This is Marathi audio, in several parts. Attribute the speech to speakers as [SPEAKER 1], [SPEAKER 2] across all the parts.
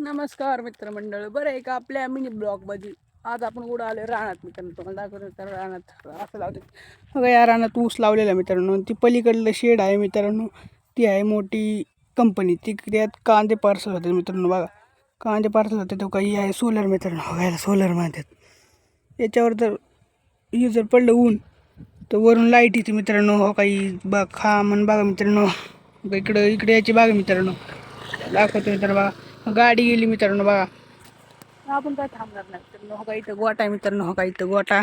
[SPEAKER 1] नमस्कार मित्रमंडळ. बरं आहे का आपल्या मिनी ब्लॉगमध्ये आज आपण कुठं आलो रानात मित्रांनो. तुम्हाला दाखवतो तर रानात असं लावते बघा या रानात ऊस लावलेला मित्रांनो. ती पलीकडलं शेड आहे मित्रांनो. ती आहे मोठी कंपनी ती त्यात कांदे पार्सल होते मित्रांनो. बघा कांदे पार्सल होते तो काही आहे सोलर मित्रांनो. बघायला सोलर म्हणतात. याच्यावर जर हे जर पडलं ऊन तर वरून लाइट येते मित्रांनो. हो काही बघा खा म्हण बघा मित्रांनो. इकडं इकडे याची बाग मित्रांनो. दाखवतो मित्रांनो बघा. गाडी गेली मित्रांनो बघा. आपण काय थांबणार नाही मित्रांनो हो का इथं गोटा आहे मित्रांनो हो का इथं गोटा.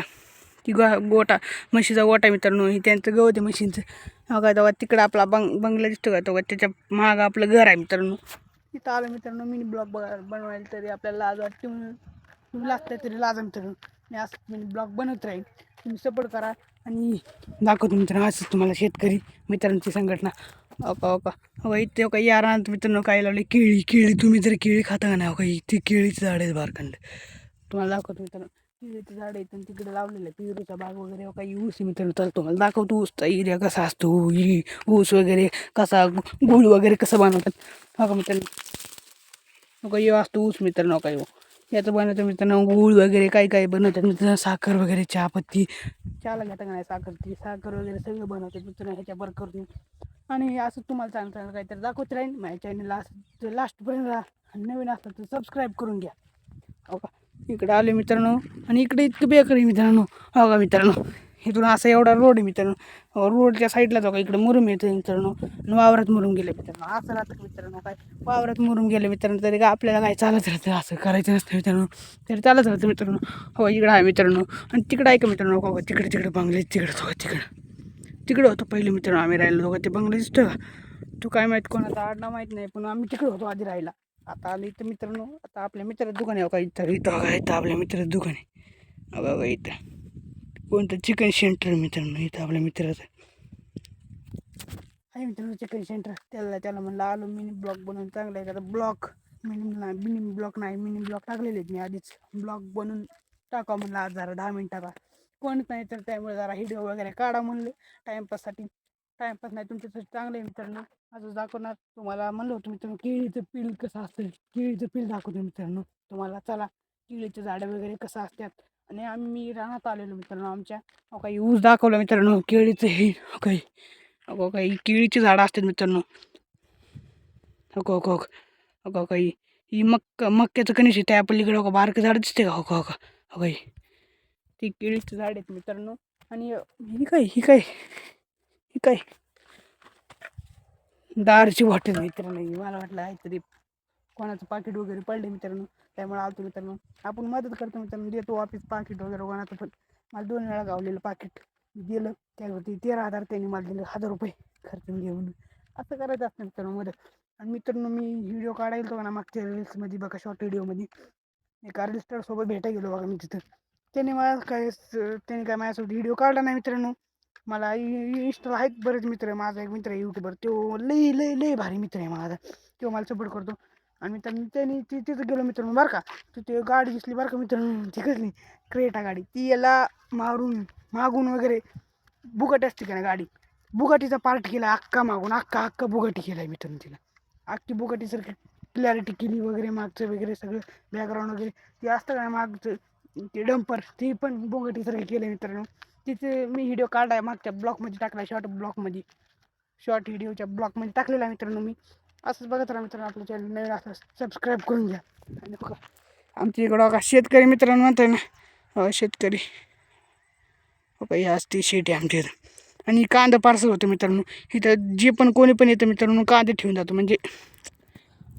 [SPEAKER 1] ती गो गोटा म्हशीचा गोटा मित्रांनो. हे त्यांचं गवत आहे म्हशींचं. हो का तेव्हा तिकडं आपला बंग बंगला दिसतो का? तेव्हा त्याच्या मागं आपलं घर आहे मित्रांनो. तिथं आलं मित्रांनो मिनी ब्लॉग बघा बनवायला तरी आपल्याला लाज वाटते म्हणून. लागतं तरी लाज मित्रांनो मी असं मिनी ब्लॉग बनवत राहील तुम्ही सपोर्ट करा आणि दाखवतो मित्रांनो असंच तुम्हाला शेतकरी मित्रांची संघटना. हो का हो का हो का इथे काही यारात मित्रांनो काय लावले. केळी केळी. तुम्ही जर केळी खाता का नाही हो का इथे केळीची झाड आहेत बारखंड तुम्हाला दाखवतो मित्रांनो. पिरूचं झाड आहेत तिकडे लावलेलं आहे पिरूचा बाग वगैरे हो काही ऊस मित्रांनो. तर तुम्हाला दाखवतो ऊसचा एरिया कसा असतो ही ऊस वगैरे कसा गुळ वगैरे कसं बनवतात. हो का मित्रांनो. हो का यो असतो ऊस मित्रांनो हो काही हो. याचं बनवतं मित्रांनो गुळ वगैरे काही काही बनवतात मित्रांनो साखर वगैरे चहापत्ती चहाला घेता का नाही साखर ती साखर वगैरे सगळं बनवतात मित्रांनो ह्याच्यावर करून. आणि असं तुम्हाला चांगलं चांगलं काहीतरी दाखवत राहीन. माझ्या चॅनलला असं लास्टपर्यंत राहा. आणि नवीन असलं तर सबस्क्राईब करून घ्या. हो का? इकडे आले मित्रांनो. आणि इकडे इतकं बेकरी मित्रांनो. हो का मित्रांनो? इथून असा एवढा रोड आहे मित्रांनो. रोडच्या साईडला जाऊ का? इकडे मुरुम येतो मित्रांनो. आणि वावरात मुरुम गेले मित्रांनो. असं राहतं मित्रांनो? काय? वावरात मुरुम गेले मित्रांनो. तरी का आपल्याला काय चालत राहतं? असं करायचं नसतं मित्रांनो. तरी चालत राहतं मित्रांनो. हो इकडं आहे मित्रांनो. आणि तिकडं आहे का मित्रांनो? हो, हो का तिकडे तिकडे बंगले तिकडे हो तिकडं. तिकडं होतं पहिले मित्रांनो आम्ही राहिलो दोघं. ते बंगले दिसतो का? तू काय माहीत कोणाचा आडनाव माहीत नाही पण आम्ही तिकडे होतो आधी राहिला आता आलं इथं मित्रांनो. आता आपल्या मित्राचं दुकान आहे का इथं इथं इथं आपल्या मित्राचं दुकान आहे. बघा बघा इथं. कोणतं चिकन सेंटर मित्रांनो इथं आपल्या मित्राचं. आहे मित्रांनो चिकन सेंटर त्याला त्याला म्हणलं आलो मिनी ब्लॉक बनवून चांगलं आहे का? ब्लॉक मिनी मिनी ब्लॉक नाही मिनी ब्लॉक टाकलेले आहेत मी आधीच. ब्लॉक बनवून टाका म्हणलं आज जरा दहा मिनिटाचा कोणत नाही तर त्यामुळे जरा व्हिडिओ वगैरे काढा म्हणले. टाईमपाससाठी टाईमपास नाही तुमच्यासाठी चांगलं आहे मित्रांनो. असं दाखवणार. तुम्हाला म्हणलं होतं मित्रांनो केळीचं पील कसं असतं केळीचं पील दाखवतो मित्रांनो. तुम्हाला चला केळीचे झाडं वगैरे कसं असतात? आणि आम्ही रानात आलेलो मित्रांनो. आमच्या अहो काही ऊस दाखवलं मित्रांनो. केळीचं हे काही. अगो काही केळीची झाडं असतात मित्रांनो. अगो अगो अगो काही. ही मक्क मक्याचं कणीस त्या पलीकडे अगो बारकं झाड दिसते का? हो का हो काही. ती केळीची झाड आहेत मित्रांनो. आणि ही काय ही काय? ही काय? दारची वाटेल मित्रांनो. मला वाटलं आहे तरी कोणाचं पाकिट वगैरे पडले मित्रांनो त्यामुळे आलतो मित्रांनो. आपण मदत करतो मित्रांनो देतो ऑफिस पाकिट वगैरे कोणाचं पण. मला दोन वेळा गावलेलं पाकिट. दिलं त्यावरती तेरा हजार त्यांनी मला दिलं हजार रुपये खर्च घेऊन. असं करायचं असतं मित्रांनो मदत. आणि मित्रांनो मी व्हिडिओ काढायला गेलो ना मागच्या रील्समध्ये बघा शॉर्ट व्हिडिओमध्ये. एका रिल्स्टरसोबत भेटा गेलो बघा मी तिथं. त्याने मला काय स- त्याने काय माझ्यासोबत व्हिडिओ काढला नाही मित्रांनो. मला इंस्टाला आहेत बरेच मित्र आहे माझा एक मित्र आहे यूट्यूबर तो लई लई लई भारी मित्र आहे माझा. तो मला सपोर्ट करतो. आणि मित्रांनो त्यांनी ती तिथं गेलो मित्रांनो बरं का? तिथे गाडी दिसली बरं का मित्रांनो ती कसली क्रेटा गाडी. ती याला मारून मागून वगैरे बुगाटी असते का ना गाडी? बुगाटीचा पार्ट केला अख्खा मागून अख्खा अख्खा बुगाटी केला आहे मित्रांनो तिला. अख्खी बुगाटीसारखी क्लॅरिटी केली वगैरे मागचं वगैरे सगळं बॅकग्राऊंड वगैरे. ते असतं का मागचं ते डंपर ते पण बोगटीसारखं केलं मित्रांनो. तिथे मी व्हिडिओ काढाय मागच्या ब्लॉकमध्ये टाकला शॉर्ट ब्लॉकमध्ये शॉर्ट व्हिडिओच्या ब्लॉकमध्ये टाकलेला मित्रांनो मी. असंच बघत राहा मित्रांनो आपलं चॅनल नवीन असं सबस्क्राईब करून घ्या. आणि बघा आमच्या इकडं बघा शेतकरी मित्रांनो म्हणताय ना हो, शेतकरी. बघा ही असते शेती आमच्या इथं. आणि कांदा पार्सल होतं मित्रांनो. इथं जे पण कोणी पण येतं मित्रांनो कांदे ठेवून जातो. म्हणजे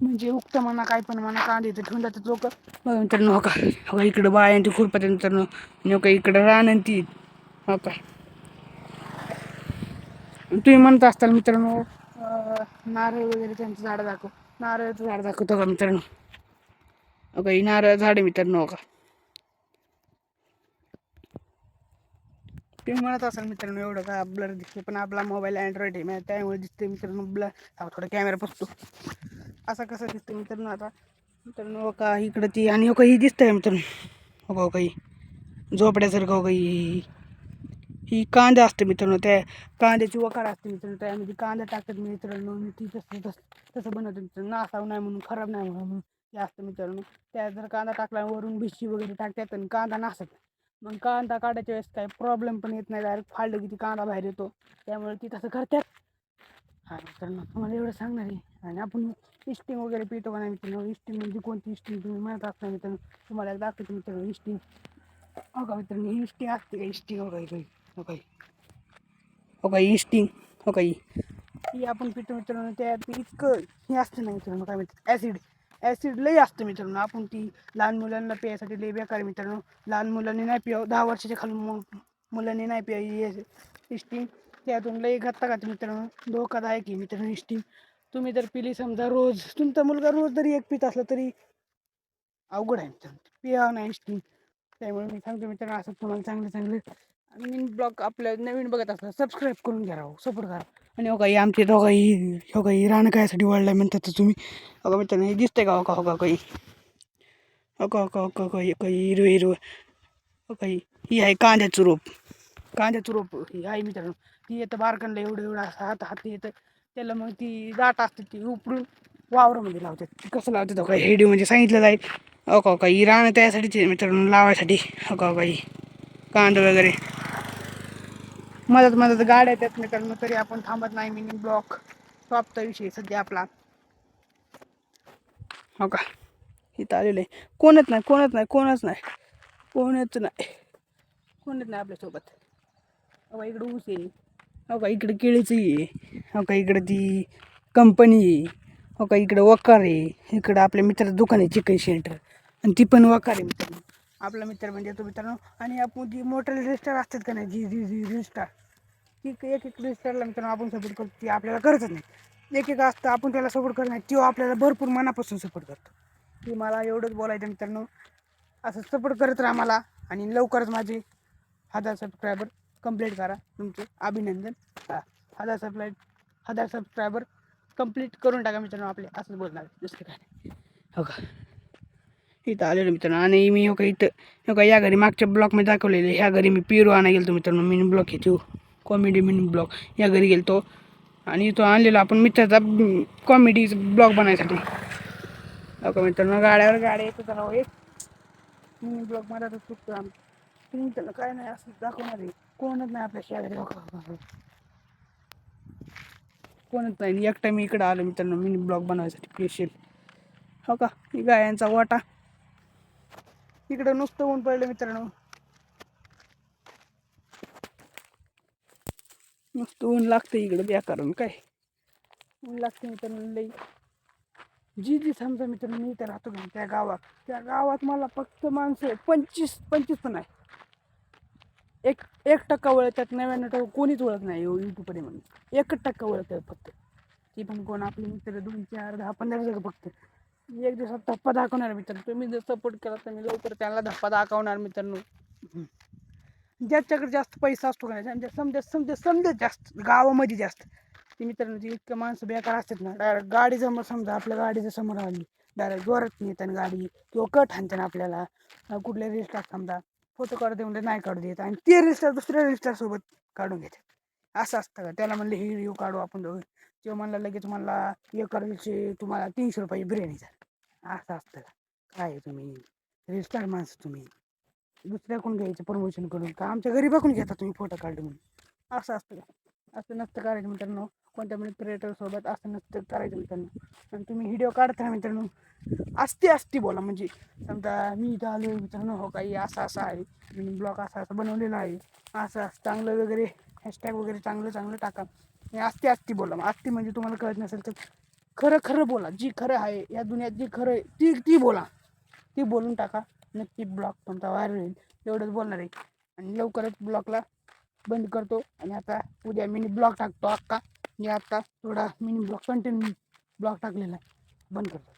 [SPEAKER 1] म्हणजे उक्त म्हणा काय पण म्हणा कांदे इथं ठेवून जातात लोक. बघा मित्रांनो हो का? हो इकडं बाय आणि ती खुरपात मित्रांनो. आणि हो का इकडं रान आणि ती. हो का? तुम्ही म्हणत असताल मित्रांनो नारळ वगैरे त्यांचं झाड दाखव. नारळाचं झाड दाखवतो का मित्रांनो? अगं ही नारळ झाड आहे मित्रांनो का तुम्ही म्हणत असाल मित्रांनो एवढं का ब्लर दिसते पण आपला मोबाईल अँड्रॉइड आहे त्यामुळे दिसते मित्रांनो ब्लर थोडा कॅमेरा बसतो असा कसा दिसतो मित्रांनो आता? मित्रांनो हो का इकडं ती आणि हो काही दिसतंय मित्रांनो. हो काही हो झोपड्यासारखं हो काही ही कांदा असते मित्रांनो त्या कांद्याची वकार असते मित्रांनो त्यामध्ये कांदा टाकतात मित्रांनो मी ती तसं तसं तसं बनवतो मित्रांनो. नासाव नाही म्हणून खराब नाही म्हणून हे असतं मित्रांनो. त्या जर कांदा टाकला वरून भिशी वगैरे टाकतात आणि कांदा नासत. मग कांदा काढायच्या वेळेस काही प्रॉब्लेम पण येत नाही. डायरेक्ट फाडलं की ती कांदा बाहेर येतो. त्यामुळे ती तसं करतात. हा मित्रांनो तुम्हाला एवढं सांगणार आहे. आणि आपण इस्टिंग वगैरे पितो का नाही मित्रांनो? इस्टिंग म्हणजे कोणती इस्टिंग तुम्ही म्हणत असता मित्रांनो? तुम्हाला एक दाखवतो मित्रांनो इस्टिंग हो का मित्रांनो ही इस्टिंग असते का? इस्टिंग वगैरे काही हो काही हो काही इस्टिंग हो काही ही आपण पितो मित्रांनो त्यात इतकं हे असतं ना मित्रांनो काय म्हणतात? ॲसिड ॲसिड लई असतं मित्रांनो. आपण ती लहान मुलांना प्यायसाठी लई बेकार मित्रांनो. लहान मुलांनी नाही पियाव. दहा वर्षाच्या खाली मुलांनी नाही प्यायची इस्टिंग त्यातून लई घातता का मित्रांनो. धोकादायक आहे मित्रांनो इस्टिंग तुम्ही जर पिली समजा रोज तुमचा मुलगा रोज जरी एक पित असला तरी अवघड आहे मित्रांनो. पियाव नाही इस्टिंग त्यामुळे मी सांगतो मित्रांनो असं तुम्हाला चांगलं चांगलं आणि ब्लॉग आपल्या नवीन बघत असला सबस्क्राईब करून घ्या राहू सपोर्ट करा आणि हो काही आमचे दोघाही हो काही रान कायसाठी वाढलाय म्हणतात तर तुम्ही अगं मित्रांनो हे दिसतंय का हो का हो का काही हो का हो का हो का काही काही हिरवं हिरवं हो काही ही आहे कांद्याचं रोप कांद्याचं रोप ही आहे मित्रांनो ती येतं बारकणला एवढं एवढं असं हात हात येतं त्याला मग ती दाट असते ती उपडून वावरामध्ये लावतात ती कसं लावतात हो हेडी म्हणजे सांगितलं जाईल हो का ही रानं त्यासाठीच मित्रांनो लावायसाठी हो का काही कांदा वगैरे मदत मदत गाड्या येतात मित्रांनो तरी आपण थांबत नाही. मिनी ब्लॉक टॉपचा विषय सध्या आपला. हो का? इथं आलेलं आहे. कोणच नाही कोणच नाही कोणच नाही. कोणच नाही. कोणच नाही आपल्यासोबत हो इकडं ऊस आहे. हो का इकडं केळीचं आहे. हो का इकडं ती कंपनी आहे. हो का इकडं वकार आहे. इकडं आपल्या मित्राचं दुकान आहे चिकन सेंटर आणि ती पण वकार आहे मित्रांनो. आपला मित्र म्हणजे तो मित्रांनो. आणि आपण जी मोटर रजिस्टर असतात का नाही जी जी जी रजिस्टर ती एक एक रजिस्टरला मित्रांनो आपण सपोर्ट करतो. ती आपल्याला करतच नाही. एक एक असतं आपण त्याला सपोर्ट करत नाही. तो आपल्याला भरपूर मनापासून सपोर्ट करतो. ती मला एवढंच बोलायचं मित्रांनो. असं सपोर्ट करत राहा मला आणि लवकरच माझे हजार सबस्क्रायबर कंप्लीट करा. तुमचे अभिनंदन. हजार सबस्क्राईब हजार सबस्क्रायबर कंप्लीट करून टाका मित्रांनो आपले. असंच बोलणार. दुसरं काय हो का? इथं आलेलो मित्रांनो. आणि मी हो का इथं हो का या घरी मागच्या ब्लॉकमध्ये दाखवलेले ह्या घरी मी पेरू आणा गेलो मित्रांनो. मिनी ब्लॉक येतो कॉमेडी मिनी ब्लॉक या घरी गेलतो. आणि तो आणलेला आपण मित्राचा कॉमेडी ब्लॉग बनायसाठी. हो का मित्रांनो गाड्यावर गाड्या येतो तर एक मिनी ब्लॉगमध्ये आता चुकतो आम्ही. तुम्ही त्याला काय नाही असं दाखवणार आहे. कोणच नाही आपल्या शेजारी हो कोणच नाही. एकटा मी इकडं आलो मित्रांनो मिनी ब्लॉग बनवायसाठी स्पेशल हो का? ही गायांचा वाटा. इकडं नुसतं ऊन पडलं मित्रांनो. नुसतं ऊन लागतं इकडं बेकारून काय? ऊन लागतं मित्रांनो लई. जी जी समजा मित्रांनो मी इथं राहतो का त्या गावात त्या गावात मला फक्त माणसं पंचवीस पंचवीस पण आहे. एक एक टक्का ओळखतात नव्याण्णव टक्का कोणीच ओळख नाही हो, यूट्यूबमध्ये म्हणून. एकच टक्का ओळखतात फक्त. ती पण कोण आपले मित्र दोन चार दहा पंधरा जण फक्त. एक दिवसात धप्पा दाखवणार मित्रांनो. तुम्ही जर सपोर्ट केला तर मी लवकर त्यांना धप्पा दाखवणार मित्रांनो. ज्याच्याकडे जास्त पैसा असतो का नाही समजा समजा समजा जास्त गावामध्ये जास्त. ते मित्रांनो जी इतकं माणसं बेकार असतात ना डायरेक्ट गाडी समोर समजा आपल्या गाडीच्या समोर आली डायरेक्ट जोरात नेतात गाडी किंवा कट आणतात आपल्याला कुठल्या रिस्टार समजा फोटो काढू देऊन नाही काढू देत आणि ते रिस्टार दुसऱ्या रिस्टारसोबत काढून घेतात. असं असतं का? त्याला म्हणलं हे व्हिडिओ काढू आपण दोघं. किंवा म्हणलं लगेच म्हणला एका रीलचे तुम्हाला तीनशे रुपये बिर्याणीचा असं असतं का? काय तुम्ही? रेस्टार माणसं तुम्ही. दुसऱ्याकडून घ्यायचं प्रमोशन करून. का आमच्या गरीबाकडून घेता तुम्ही फोटो काढून? असं असतं का? असं नसतं करायचं मित्रांनो. कोणत्या पण क्रिएटरसोबत असं नसतं करायचं मित्रांनो. आणि तुम्ही व्हिडिओ काढता मित्रांनो. असते असते बोला. म्हणजे समजा मी इथं आलो मित्रांनो. हो काही असं असं आहे. मी ब्लॉग असा असं बनवलेला आहे. असं असं चांगलं वगैरे हॅशटॅग वगैरे चांगलं चांगलं टाका. आस्ती आस्ती बोला. मग म्हणजे तुम्हाला कळत नसेल तर खरं खरं बोला. जी खरं आहे या दुनियात जी खरं आहे ती ती बोला. ती बोलून टाका. नक्की ब्लॉग तुमचा व्हायरल होईल. एवढंच बोलणार आहे. आणि लवकरच ब्लॉगला बंद करतो. आणि आता उद्या मिनी ब्लॉग टाकतो अक्का. मी आता थोडा मिनी ब्लॉग कंटिन्यू ब्लॉग टाकलेला आहे. बंद करतो.